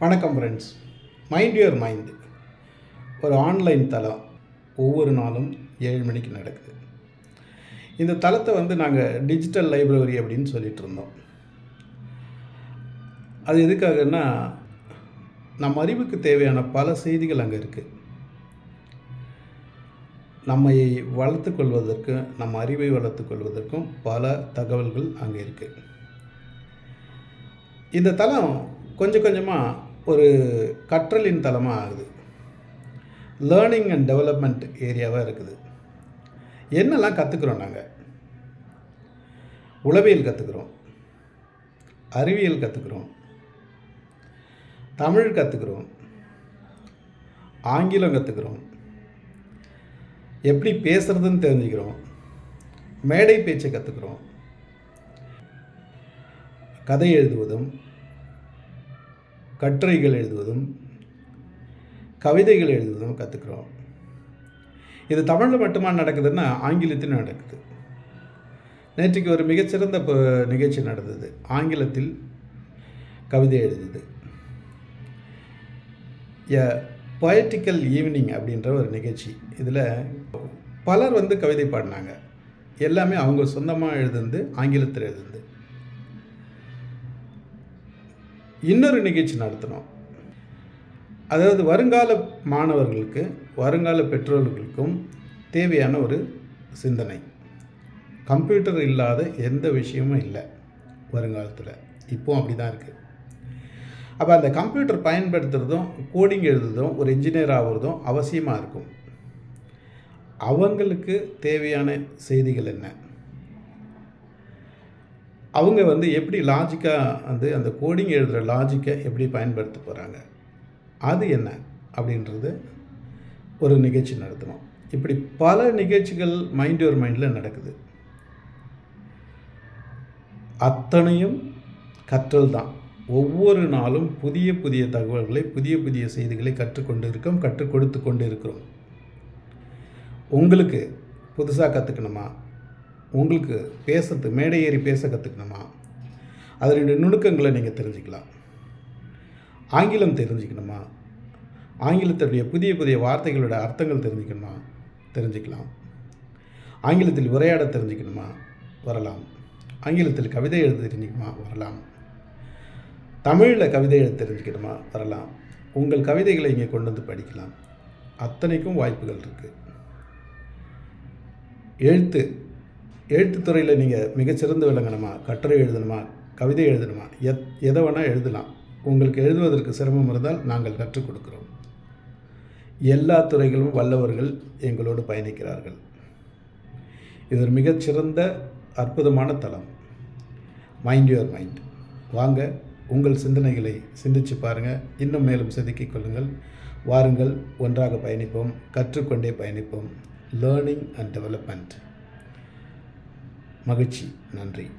வணக்கம் friends mind your mind ஒரு online தளம் ஒவ்வொரு நாளும் ஏழு மணிக்கு நடக்குது. இந்த தளத்தை வந்து நாங்கள் டிஜிட்டல் லைப்ரரி அப்படின்னு சொல்லிட்டு இருந்தோம். அது எதுக்காகன்னா நம் அறிவுக்கு தேவையான பல செய்திகள் அங்கே இருக்குது நம்மை வளர்த்துக் கொள்வதற்கு நம்ம அறிவை வளர்த்துக் கொள்வதற்கும் பல தகவல்கள் அங்கே இருக்குது இந்த தளம் கொஞ்சம் கொஞ்சமாக ஒரு கற்றலின் தளமாக ஆகுது. லேர்னிங் அண்ட் டெவலப்மெண்ட் ஏரியாவாக இருக்குது. என்னெல்லாம் கற்றுக்குறோம் நாங்கள் உளவியல் கற்றுக்குறோம் அறிவியல் கற்றுக்குறோம் தமிழ் கற்றுக்குறோம் ஆங்கிலம் கற்றுக்குறோம் எப்படி பேசுகிறதுன்னு தெரிஞ்சுக்கிறோம். மேடை பேச்சை கற்றுக்குறோம் கதை எழுதுவதும் கட்டுரைகள் எழுதுவதும் கவிதைகள் எழுதுவதும் கற்றுக்குறோம் இது தமிழில் மட்டுமா நடக்குதுன்னா ஆங்கிலத்திலும் நடக்குது. நேற்றுக்கு ஒரு மிகச்சிறந்த ப- நிகழ்ச்சி நடந்தது. ஆங்கிலத்தில் கவிதை எழுதுது. எ பொயட்டிக்கல் ஈவினிங் அப்படின்ற ஒரு நிகழ்ச்சி. இதில் பலர் வந்து கவிதை பாடினாங்க. எல்லாமே அவங்க சொந்தமாக எழுதுந்து ஆங்கிலத்தில் எழுதுந்து இன்னொரு நிகழ்ச்சி நடத்தினோம். அதாவது வருங்கால மாணவர்களுக்கு வருங்கால பெற்றோர்களுக்கும் தேவையான ஒரு சிந்தனை. கம்ப்யூட்டர் இல்லாத எந்த விஷயமும் இல்லை வருங்காலத்தில். இப்போவும் அப்படி தான் இருக்குது அப்போ அந்த கம்ப்யூட்டர் பயன்படுத்துகிறதும் கோடிங் எழுதுறதும் ஒரு இன்ஜினியர் ஆகிறதும் அவசியமாக இருக்கும். அவங்களுக்கு தேவையான செய்திகள் என்ன? அவங்க வந்து எப்படி லாஜிக்காக வந்து அந்த கோடிங் எழுதுகிற லாஜிக்கை எப்படி பயன்படுத்த போகிறாங்க அது என்ன? அப்படின்றது ஒரு நிகழ்ச்சி நடத்தணும் இப்படி பல நிகழ்ச்சிகள் மைண்ட் யுவர் மைண்டில் நடக்குது. அத்தனையும் கற்றல் தான். ஒவ்வொரு நாளும் புதிய புதிய தகவல்களை புதிய புதிய செய்திகளை கற்றுக்கொண்டு இருக்கோம் கற்றுக் கொடுத்து கொண்டு இருக்கிறோம் உங்களுக்கு புதுசாக கற்றுக்கணுமா உங்களுக்கு பேசுறது மேடை ஏறி பேச கற்றுக்கணுமா அதனுடைய நுணுக்கங்களை நீங்கள் தெரிஞ்சுக்கலாம். ஆங்கிலம் தெரிஞ்சுக்கணுமா? ஆங்கிலத்துடைய புதிய புதிய வார்த்தைகளோட அர்த்தங்கள் தெரிஞ்சுக்கணுமா? தெரிஞ்சுக்கலாம். ஆங்கிலத்தில் உரையாட தெரிஞ்சுக்கணுமா? வரலாம். ஆங்கிலத்தில் கவிதை எழுத தெரிஞ்சுக்கணுமா? வரலாம். தமிழில் கவிதை எழுத தெரிஞ்சுக்கணுமா? வரலாம். உங்கள் கவிதைகளை இங்கே கொண்டு வந்து படிக்கலாம். அத்தனைக்கும் வாய்ப்புகள் இருக்குது எழுத்து எழுத்துத்துறையில் நீங்கள் மிகச்சிறந்து விளங்கணுமா? கட்டுரை எழுதணுமா? கவிதை எழுதணுமா? எத் எதை வேணால் எழுதலாம். உங்களுக்கு எழுதுவதற்கு சிரமம் இருந்தால் நாங்கள் கற்றுக் கொடுக்குறோம். எல்லா துறைகளும் வல்லவர்கள் எங்களோடு பயணிக்கிறார்கள். இது ஒரு மிகச்சிறந்த அற்புதமான தளம். மைண்ட் யுவர் மைண்ட் வாங்க உங்கள் சிந்தனைகளை சிந்திச்சு பாருங்கள் இன்னும் மேலும் செதுக்கிக் கொள்ளுங்கள். வாருங்கள் ஒன்றாக பயணிப்போம் கற்றுக்கொண்டே பயணிப்போம். லேர்னிங் அண்ட் டெவலப்மெண்ட் மகிழ்ச்சி. நன்றி.